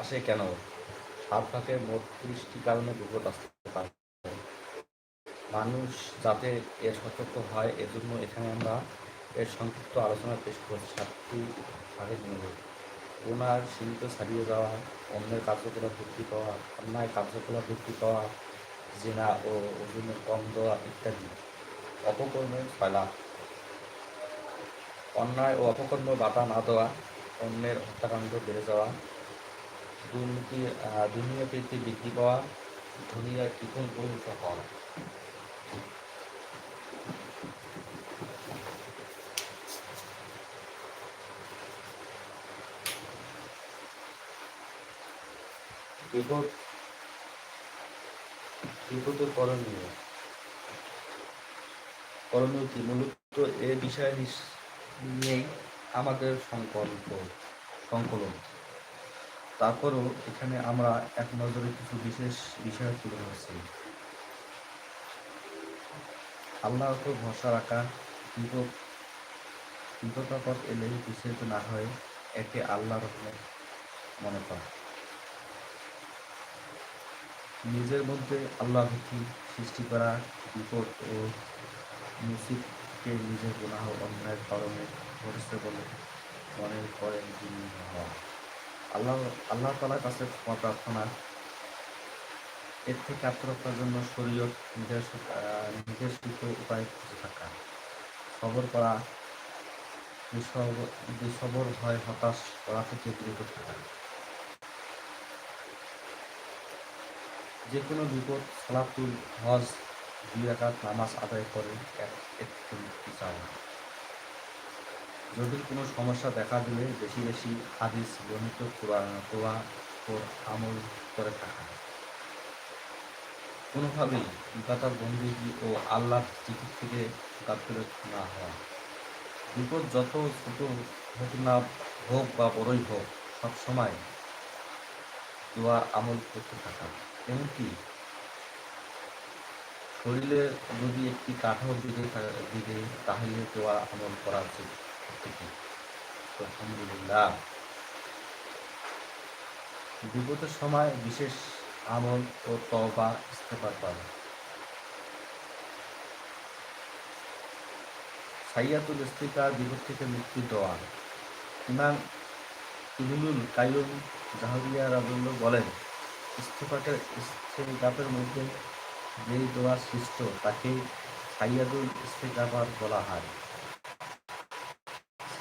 আসে কেন? সাত ভাগের মোট ত্রিশটি কারণে বিপদ আসতে পারে। মানুষ যাতে এর সতর্ক হয়, এজন্য এখানে আমরা এর সংক্ষিপ্ত আলোচনা পেশ করছি সাতটি ভাগের নিয়ে ওনার সীমিত ছাড়িয়ে যাওয়া, অন্যের কার্যকলাপ বৃদ্ধি পাওয়া অন্যায় কার্যকলাপ বৃদ্ধি পাওয়া জেনা ও ওজনের কম দেওয়া ইত্যাদি। অপকর্মের ফয়লা অন্যায় ও অপকর্ম বাধা না দেওয়া, অন্যের হত্যাকাণ্ড বেড়ে যাওয়া দুর্নীতি দুর্নীতি বৃদ্ধি পাওয়া, ধনীরা কৃপণ পরিণত হওয়া বিপদ বিপদের করণীয়। করণীয় কি মূলত এ বিষয় নিয়েই আমাদের সংকল্প, সংকলন। তারপরও এখানে আমরা এক নজরে কিছু বিশেষ বিষয় তুলে ধরছি। আল্লাহর উপর ভরসা রাখা, বিপদ, বিপদাপদ এলে বিচলিত না হয়ে, একে আল্লাহ রহমত মনে করা। নিজের মধ্যে আল্লাহ ভক্তি সৃষ্টি করা, বিপদ ও মুসিদকে নিজের গুনাহ অন্যায়ের কারণে ঘটেছে বলে মনে করেন যিনি হওয়া আল্লাহ আল্লাহ তালার কাছে ক্ষমা প্রার্থনা। এর থেকে আত্মরক্ষার জন্য শরীয়ত নির্দেশিত উপায় খুঁজে থাকা। সবর করা সবর হয় হতাশ করা থেকে বিরত থাকা। যে কোনো বিপদ, সালাতুল হজ, দুই রাকাত নামাজ আদায় করে এক, একটু চাওয়া। যদি কোনো সমস্যা দেখা দিলে বেশি বেশি হাদিস বর্ণিত কোরআন ও আমল করে থাকা। কোনোভাবেই ইবাদত বন্দিগি ও আল্লাহ জিকির থেকে গাফিলত না হওয়া। বিপদ যত ছোট হোক না হোক বা বড়ই হোক, সবসময় দোয়ার আমল করতে থাকা। এমনকি শরীরে যদি একটি কাঠও দিকে দিকে তাহলে দোয়া, আমল করা উচিত। আলহামদুলিল্লাহ। বিপদের সময় বিশেষ আমল ও তবা ইস্তেফার করা সাইয়াতুল ইস্তিকার বিপদ থেকে মুক্তি দেওয়া। ইমাম ইবনুল কাইয়ুম জাহরিয়া রাজুল্লাহ বলেন ইস্তেফাকের ইস্তেফাকের মধ্যে যেই দোয়া সৃষ্ট তাকে সাইয়াদুল ইস্তেফার বলা হয়।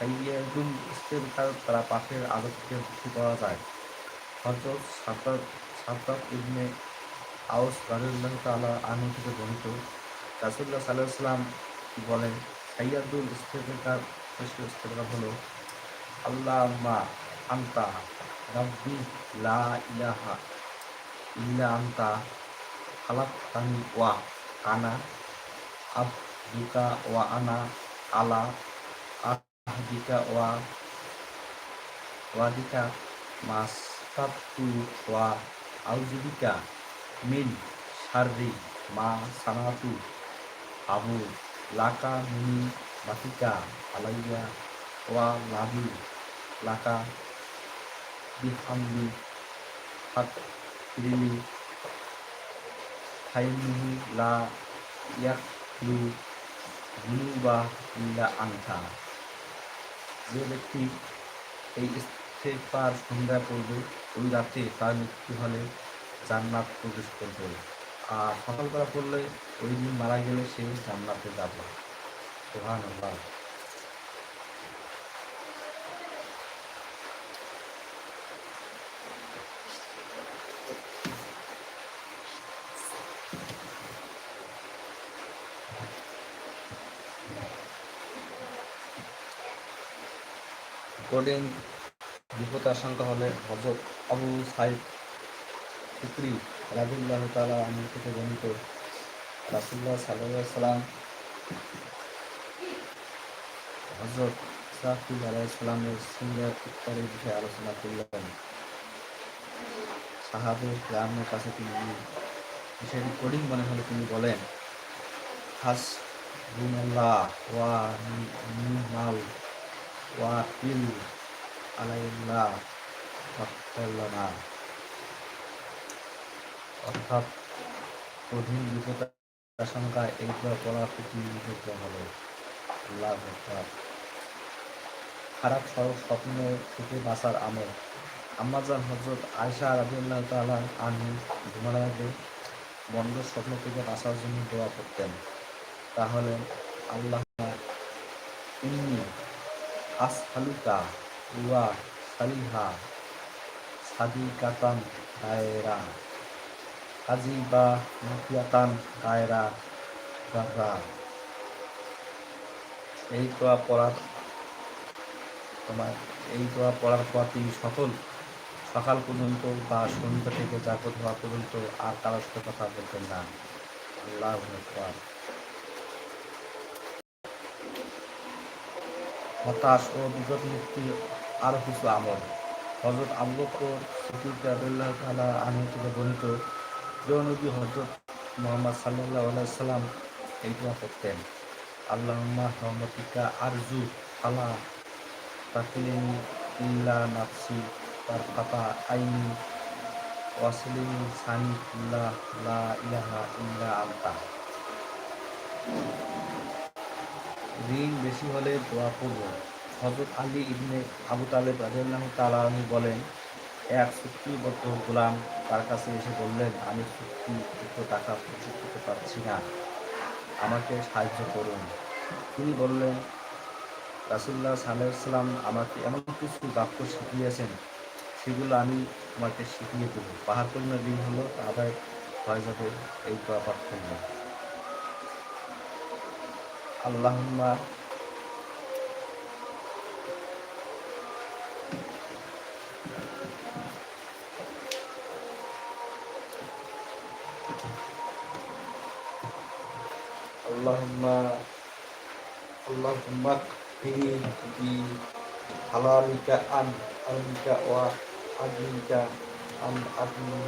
সাইয়াদুল ইস্তেফার তারা পাশের থেকে মুক্তি পাওয়া যায়। হজরত সাদ্দাত সাদ্দাত ইবনে আউস রাজুল্লাহ তালা আনু থেকে বর্ণিত। রাসুল্লাহ সাল্লাহ সাল্লাম বলেন সাইয়াদুল ইস্তেফার শ্রেষ্ঠ হলো আল্লাহ মা আন্তা রাব্বি লা ইলাহা ইল্লা আন্তা খালাক্তানি ওয়া আনা আবদুকা ওয়া আনা আলা আউজুবিকা মিন শাররি মা সানাতু আবু লাকা মিনি আলাইয়া ওয়া লাবি লাকা বিহামদি হাত রিলি ফাইনিহি লা ইয়াকলু গুনুবা ইল্লা আনতা যে ব্যক্তি এই ইস্তেফার সন্ধ্যা করবে, ওই রাতে তার মৃত্যু হলে জান্নাত প্রবেশ করবে। আর সকালবেলা পড়লে ওই দিন মারা গেলে সে জান্নাতে যাবে। সোহান আল্লাহ কোডিং বিপদ আশঙ্কা হলে হজরত আবু সাইদ ফিক্রি রাজুল্লাহ তালা আমি থেকে বর্ণিত রাসুল্লাহ সাল্লাহ সাল্লাম হজরত ইসরাফিল আলাইসালামের সঙ্গে ইত্যাদি বিষয়ে আলোচনা করলেন। সাহাবের গ্রামের কাছে তিনি বিষয়টি কোডিং মনে হলে তিনি বলেন হাস গুনাল্লাহ ওয়া নিমাল ওয়াকিল আলাইল্লাহ থাকতে না অর্থাৎ কঠিন বিপদ এই দোয়া পড়া খুবই বিপদ হবে আল্লাহ। খারাপ সড়ক স্বপ্ন থেকে বাঁচার আমল। আম্মাজান হজরত আয়সা রাজিউল্লাহ তাআলা আনহু ঘুমানোর আগে বন্ধ স্বপ্ন থেকে বাঁচার জন্য দোয়া করতেন। তাহলে আল্লাহ আসহালুকা ওয়া সালিহা সাদিকাতান দায়রা। হাজি বা মুখিয়াতান দায়রা গাবরা এই দোয়া পড়ার তোমার, এই দোয়া পড়ার পর তিনি সকল, সকাল পর্যন্ত বা সন্ধ্যা থেকে জাগত হওয়া পর্যন্ত আর কারোর সাথে কথা বলতেন না। আল্লাহ হতাশ ও বিগত মুক্তি আরও কিছু আমল। হজরত আবু সিদ্দিক রাদিয়াল্লাহু তাআলা আনহু থেকে বর্ণিত প্রিয় নবী হজরত মোহাম্মদ সাল্লাল্লাহু আলাইহি সাল্লাম এই দোয়া করতেন। আল্লাহুম্মা রহমাতিকা আরজু আলা তাকলিনি ইল্লা নাফসি তার ফাতা আইনি ওয়াসলিনি সানি ইল্লা লা ইলাহা ইল্লা আনতা। ঋণ বেশি হলে দোয়া করব। হজরত আলী ইবনে আবু তালেব রাজিয়াল্লাহু তাআলা আনহু বলেন, এক চুক্তিবদ্ধ গোলাম তার কাছে এসে বললেন, আমি চুক্তিকৃত টাকা পরিশোধ করতে পারছি না, আমাকে সাহায্য করুন তিনি বললেন রাসুল্লাহ সাল্লাম আমাকে এমন কিছু বাক্য শিখিয়েছেন, সেগুলো আমি তোমাকে শিখিয়ে দেব। পাহাড় পরিমাণ ঋণ হলো তা আদায় হয়ে যাবে, এই পাঠ আল্লাহুম্মা আল্লাহুম্মা আল্লাহুম্মা ফিনি বি হালালিকা আন আলিকা ওয়া আদলিকা আন আদলি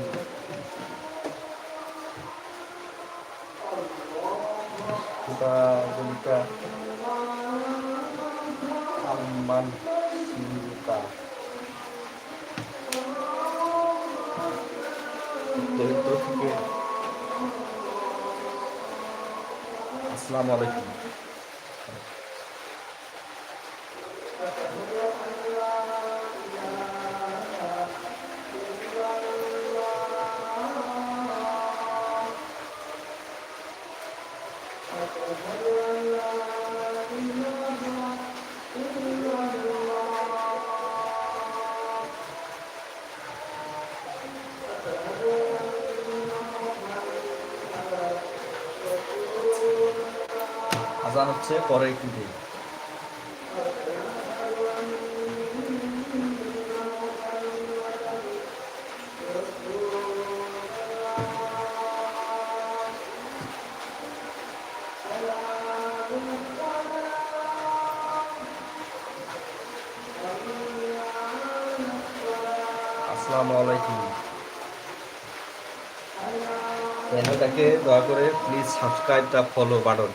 কিতাবুকা amman siluka দরিদ্র থেকে আসসালামু আলাইকুম হচ্ছে পরে একটু চ্যানেলটাকে দয়া করে please subscribe the follow button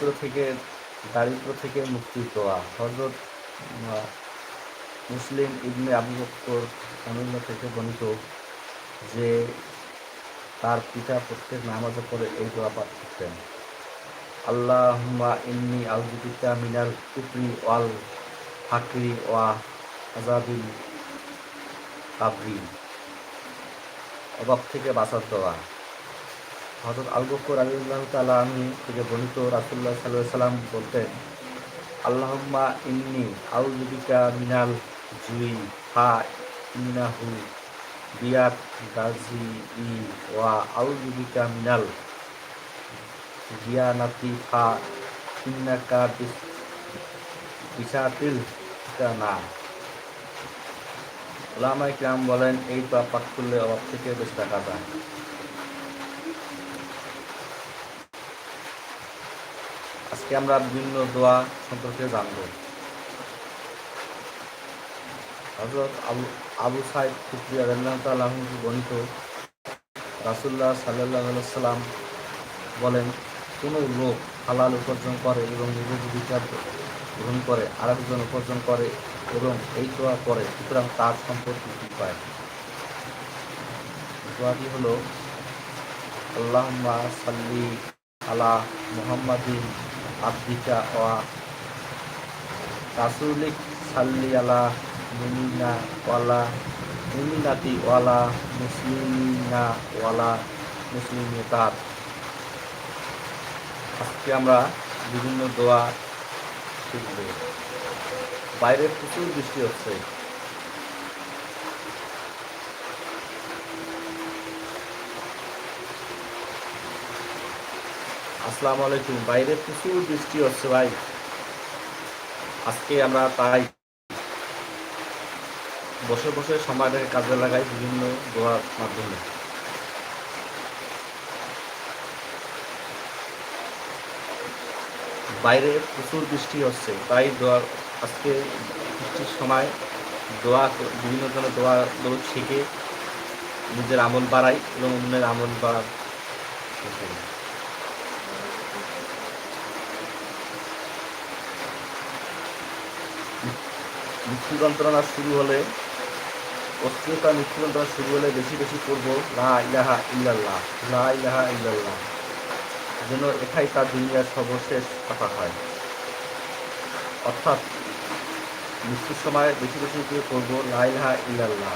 দরিদ্র থেকে দারিদ্র থেকে মুক্তি দোয়া হজরত মুসলিম ইবনে আবু বকর অনন্য থেকে বর্ণিত যে তার পিতা প্রত্যেক নামাজের পরে এই দোয়া পাঠ করতেন। আল্লাহুম্মা ইন্নি আউযুবিকা মিনাল কুফরি ওয়াল ফাকরি ওয়া আযাবিল কাবরি। অভাব থেকে বাঁচার দোয়া। হজরত আল বকর আলিউল্লাহ তালা আমি থেকে বর্ণিত রাসুল্লাহ সাল্লাহ সাল্লাম বলতেন, আল্লাহম্মা ইন্নি আউজুবিকা মিনাল জুই, হা ইন্নাহু বিয়াত গাজি ই ওয়া আউজুবিকা মিনাল গিয়ানাতি ফা ইন্নাকা বিসাতিল না ওলামাই কিরাম বলেন, এই দোয়া পাঠ করলে অভাব থেকে বেশ টাকা যায় আমরা বিভিন্ন দোয়া সম্পর্কে জানব। হজরত আবু আবু সাইদ খুদ্ি আল্লাহ গণিত রাসুল্লাহ সাল্লাহ সাল্লাম বলেন, কোনো লোক হালাল উপার্জন করে এবং নিজের বিচার গ্রহণ করে, আরেকজন উপার্জন করে এবং এই দোয়া করে, সুতরাং তার সম্পর্কে বৃদ্ধি পায় দোয়াটি হল আল্লাহ সাল্লি আলা মুহাম্মাদিন আব্দিকা ওয়া রাসুলিক সাল্লি আলা মুমিনা ওয়ালা মুমিনাতি ওয়ালা মুসলিমিনা ওয়ালা মুসলিমিতাত আজকে আমরা বিভিন্ন দোয়া শিখব। বাইরে প্রচুর বৃষ্টি হচ্ছে। আসসালামু আলাইকুম। বাইরে প্রচুর বৃষ্টি হচ্ছে ভাই। আজকে আমরা তাই বসে বসে সময়টাকে কাজে লাগাই বিভিন্ন দোয়ার মাধ্যমে। বাইরে প্রচুর বৃষ্টি হচ্ছে। তাই দোয়ার আজকে বৃষ্টির সময় দোয়া বিভিন্ন ধরনের দোয়া দৌড় শিখে নিজের আমল বাড়াই এবং অন্যের আমল বাড়ার মৃত্যু যন্ত্রণা শুরু হলে, অস্থিরতা মৃত্যু যন্ত্রণা শুরু হলে বেশি বেশি করব লা ইলাহা ইল্লাল্লাহ, লা ইলাহা ইল্লাল্লাহ, যেন এটাই তার দুনিয়ার সর্বশেষ কথা হয়। অর্থাৎ মৃত্যুর সময় বেশি বেশি করে করব লাইলাহা ইল্লাল্লাহ।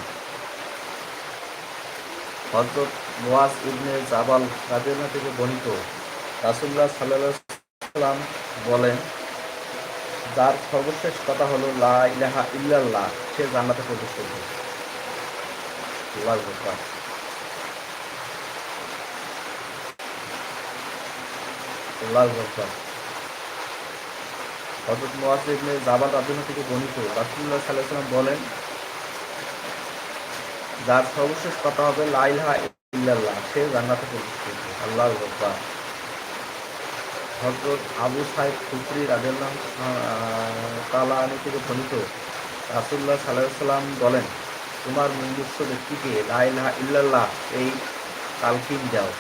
হজরত মোয়াজ ইবনে জাবাল রাজেনা থেকে বর্ণিত রাসুল্লাহ সাল্লাহ সাল্লাম বলেন যার সর্বশেষ কথা হলো, লা ইলাহা ইল্লাল্লাহ সে জান্নাতে প্রবেশ করবে। হজরত রাজনা থেকে রাসুল্লাহ বলেন, যার সর্বশেষ কথা হবে লাইলহা ইল্লাল্লাহ সে জান্নাতে প্রবেশ করবে। আল্লাহ হজরত আবু সাহেব খুচরি রাজেল্লাহ তালা আলী থেকে বর্ণিত রাসুল্লাহ সাল্লাহ সাল্লাম বলেন, তোমার মুমুষ্য ব্যক্তিকে লাইলা ইল্লাল্লাহ এই তালকিন দাও।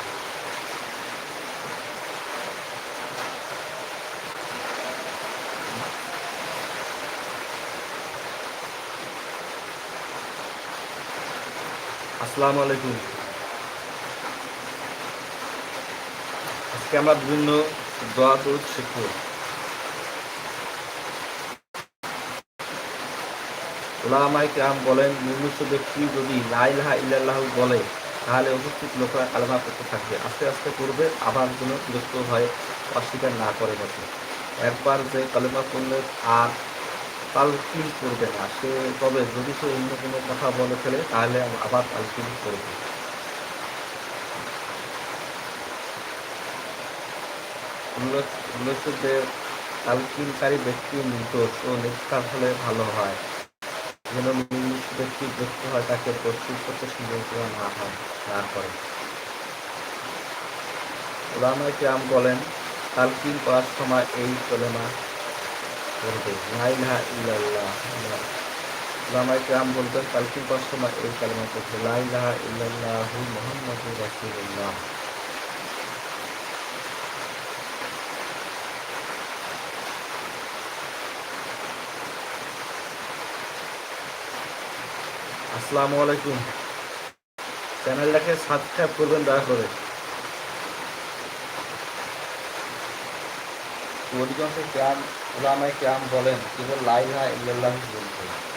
আসসালামু আলাইকুম। আজকে আমরা বিভিন্ন ওলামাই বলেন ব্যক্তি যদি লাইলাহা বলে, তাহলে উপস্থিত কালেমা করতে থাকবে। আস্তে আস্তে করবে, আবার হয়, অস্বীকার না করে বসে। একবার যে কালেমা করলে আর তালকিন করবে না, সে তবে যদি সে অন্য কোনো কথা বলে ফেলে, তাহলে আবার তালকিন করবে। উল্লেখ্য তালকিনকারী ব্যক্তি নির্দোষ ও নিষ্ঠার হলে ভালো হয়। যেন নির্দিষ্ট ব্যক্তি ব্যক্ত হয়, তাকে প্রস্তুত করতে সুযোগ দেওয়া না হয়, না করে। ওলামাই কিরাম বলেন, তালকিন করার সময় এই কলেমা করবে লাইলাহা ইল্লাল্লাহ। ওলামাই কিরাম বলবেন তালকিন করার সময় এই কলেমা করবে লাইলাহা ইল্লাল্লাহু মুহাম্মাদুর রাসূলুল্লাহ। আসসালামু আলাইকুম। চ্যানেলটাকে সাবস্ক্রাইব করবেন, দয়া করে। অধিকাংশ ক্যাম, ওলামায় ক্যাম বলেন, কেবল লাইহা হয় বলতে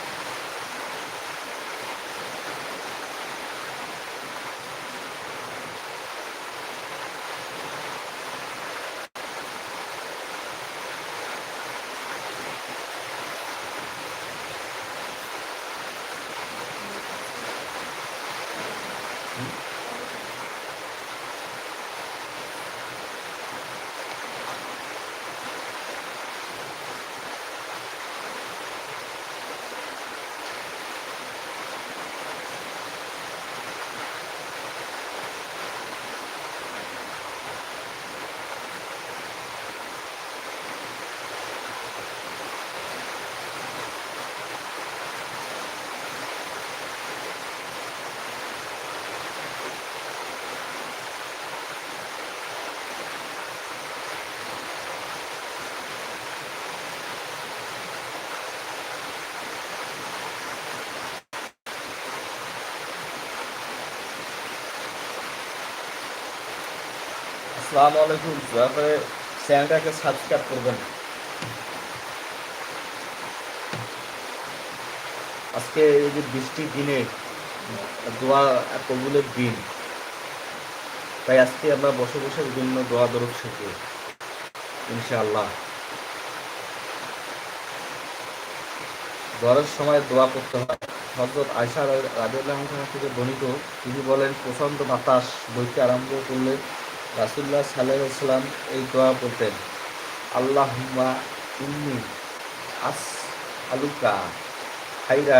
আসসালামু আলাইকুম। দয়া করে চ্যানেলটাকে সাবস্ক্রাইব করবেন। আজকে এই যে বৃষ্টির দিনে দোয়া কবুলের দিন, তাই আজকে আমরা বসে দোয়া দরদ শিখি ইনশাআল্লাহ। দোয়ারের সময় দোয়া করতে হয়। হজরত আয়সা রাজুল্লাহ থেকে বর্ণিত তিনি বলেন, প্রচণ্ড বাতাস বইতে আরম্ভ করলে রাসুল্লাহ সাল্লাম এই দোয়া বলতেন আল্লাহ ইন্নি আস আলুকা খাইরা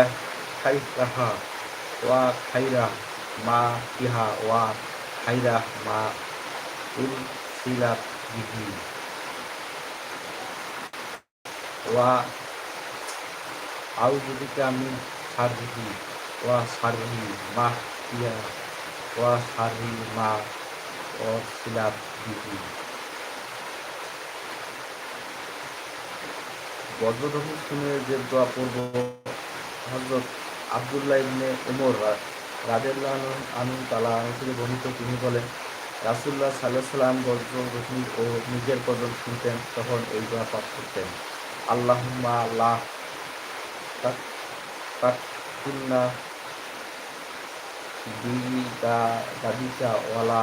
খাইরাহা ওয়া খাইরা মা ইহা ওয়া খাইরা মা উল সিলাত বিহি ওয়া আউযুবিকা মিন শাররিহি ওয়া শাররি মা ইয়া ওয়া শাররি মা ও সিলাত বিহি বজ্রধ্বনি শুনে যে দোয়া পড়ব হজরত আবদুল্লাহ ইবনে উমর রাজেল্লাহ আনু তালা থেকে বর্ণিত, তিনি বলেন রাসুল্লাহ সাল্লাহ সাল্লাম বজ্রধ্বনি ও নিজের শুনতেন, তখন এই দোয়া পাঠ করতেন। আল্লাহ বিদা দাদিকা ওয়ালা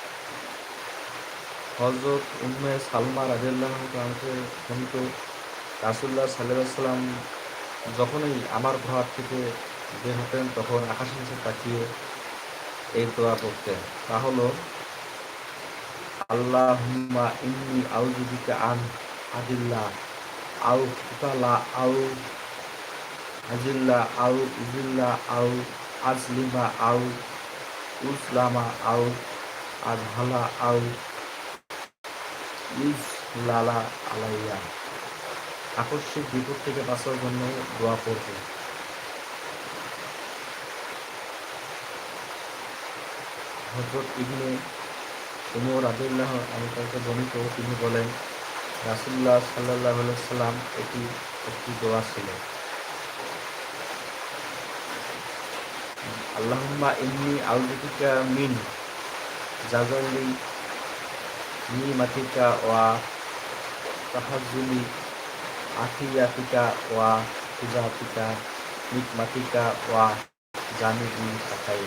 হজরত উম্মে সালমা রাজিয়াল্লাহ খনিত রাসুল্লাহ সাল্লাহ সাল্লাম যখনই আমার ঘর থেকে বের হতেন, তখন আকাশের নিচে তাকিয়ে এই দোয়া করতেন। তা হলো আল্লাহ ইন্নি আউজুবিকা আন আদিল্লা আউ ফুতালা আউ আজিল্লা আউ ইজিল্লা আউ আজলিমা আউ উসলামা আউ আজহালা আউ ইজ লালা আলাইয়া। আকস্মিক বিপদ থেকে বাঁচার জন্য দোয়া করবে। হজরত ইবনে উমর আদুল্লাহ তাকে বর্ণিত, তিনি বলেন রাসুল্লাহ সাল্লাহ সাল্লাম এটি একটি দোয়া ছিল। আল্লাহুম্মা ইন্নি আউযুবিকা মিন জাজালি নিমাতিকা ওয়া তাহাজ্জুলি আখিয়াতিকা ওয়া হিজাতিকা নিকমাতিকা ওয়া জানিবি তাকাই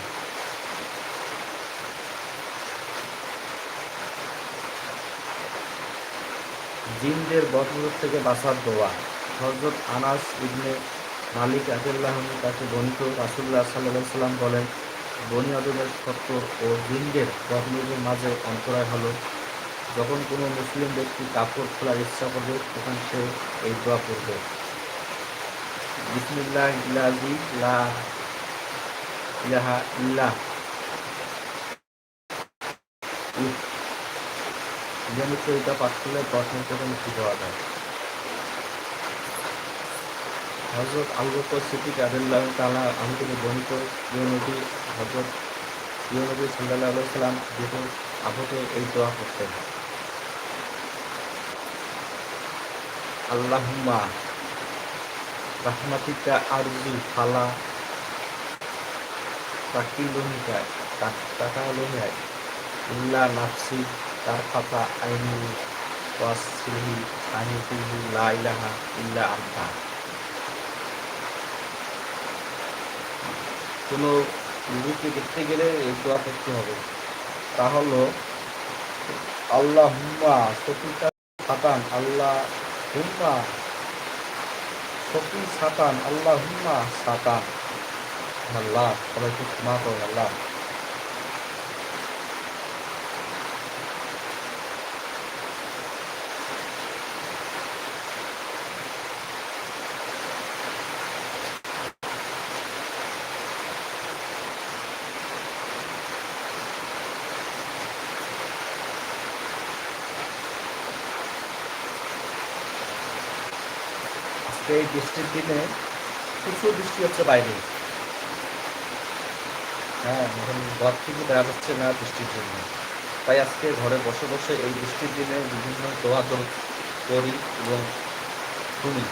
জিনদের বদমূলক থেকে বাঁচার দোয়া। হজরত আনাস ইবনে মালিক আদুল্লাহ তাকে বর্ণিত রাসুল্লাহ সাল্লাহ সাল্লাম বলেন, বনি আদমের সত্য ও জিনদের বদমূলের মাঝে অন্তরায় হলো যখন কোনো মুসলিম ব্যক্তি কাপড় খোলার ইচ্ছা করবে, তখন সে এই দোয়া করবে। বিসমিল্লাহ পাঠ করলে থেকে মুক্তি পাওয়া যায়। হজরত আলবকর সিদ্দিক তালা আমি থেকে বর্ণিত প্রিয় নবী হজরত প্রিয় নবী সাল্লাহ সাল্লাম আহতে এই দোয়া করতেন। আল্লাহুম্মা, রাহমাতিকা আরজু ফালা, তাকিলুনিকা তাকালুনিয়ায় ইল্লা নাফসি, তার ফাতা আইনি ওয়াসিহি আনিফিহি লা ইলাহা ইল্লা আন্তা। কোনো রুগীকে দেখতে গেলে এই দোয়া করতে হবে। তা হলো আল্লাহ হুম্মা সতিকা সাতান আল্লাহ হুম্মা। সতি সাতান আল্লাহ হুম্মা সাতান। আল্লাহ সবাইকে ক্ষমা করুন আল্লাহ। এই বৃষ্টির দিনে প্রচুর বৃষ্টি হচ্ছে বাইরে। হ্যাঁ এখন ঘর থেকে বেড়া যাচ্ছে না বৃষ্টির জন্য। তাই আজকে ঘরে বসে বসে এই বৃষ্টির দিনে বিভিন্ন দোয়া করি এবং শুনি।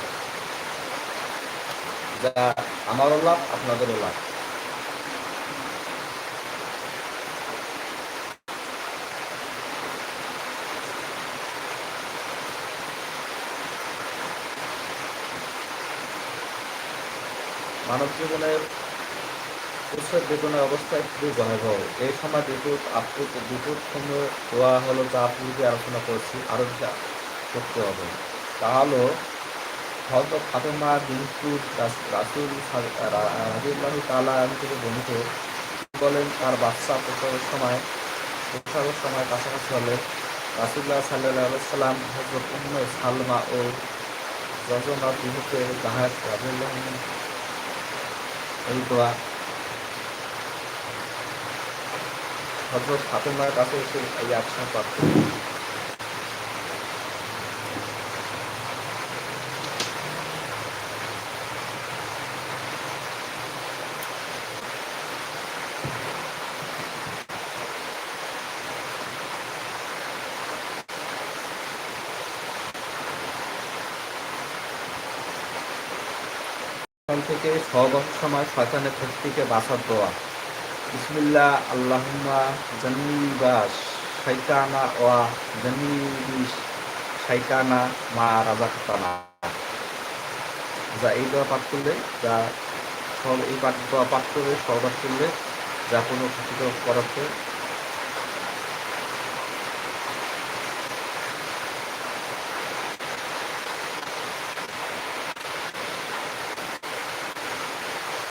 যা আমারও লাভ, আপনাদেরও লাভ। মানব জীবনের উৎসব বেগুনের অবস্থা খুবই ভয়াবহ। এই সময় বিদ্যুৎ আপু বিদ্যুৎ খন্ড দেওয়া হলো যা পূর্বে আলোচনা করেছি, আরও করতে হবে। তা হলো হয়তো ফাতেমা বিন্তু রাসুল রাজিউল্লাহ তালা থেকে বর্ণিত বলেন, তার বাচ্চা প্রসবের সময় প্রসবের সময় কাছাকাছি হলে রাসুল্লাহ সাল্লাহ সাল্লাম হজরত উম্মে সালমা ও যজমা বিহুতের জাহাজ রাজিউল্লাহ এই দোয়া হজরত ফাতেমার কাছে এসে এই আশ্রম প্রাপ্ত থেকে সহবাস সময় শয়তানের থেকে বাঁচার দোয়া। বিসমিল্লাহ, আল্লাহুম্মা জান্নিবাস শাইতানা ওয়া জান্নিবিস শাইতানা মা রাজাকাতানা যা এই দোয়া পাঠ করলে, যা সব এই পাঠ দোয়া পাঠ করলে সহবাস করলে, যা কোনো ক্ষতিকর পদার্থ